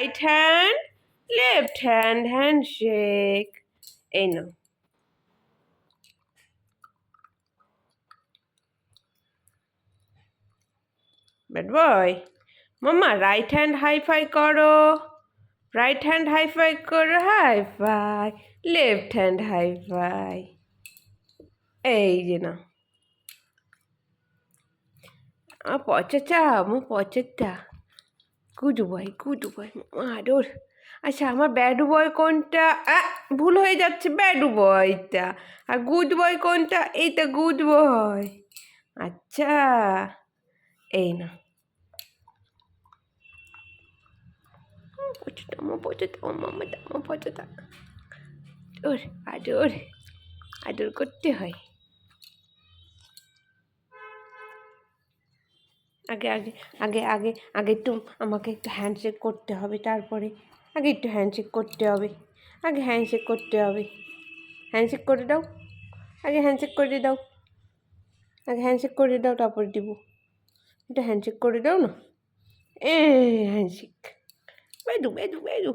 Right hand left hand hand shake এই নাও bad boy মাম্মা রাইট হ্যান্ড হাই ফাই করো রাইট হ্যান্ড হাই ফাই করো high five left hand high five এই যে না আমার পচাটা আমার গুড বয় গুড বয় আদর। আচ্ছা আমার ব্যাড বয় কোনটা? ভুল হয়ে যাচ্ছে ব্যাড বয়টা আর গুড বয় কোনটা? এইটা গুড বয় আচ্ছা এই না। আদর আদর করতে হয়। আগে আগে আগে আগে আগে একটু আমাকে একটু হ্যান্ডশেক করতে হবে, তারপরে আগে একটু হ্যান্ডশেক করতে হবে, আগে হ্যান্ডশেক করতে হবে। হ্যান্ডশেক করে দাও, আগে হ্যান্ডশেক করে দাও, আগে হ্যান্ডশেক করে দাও, তারপরে দিব। এটা হ্যান্ডশেক করে দাও না? এ হ্যান্ডশেক বেদু বেদু বেদু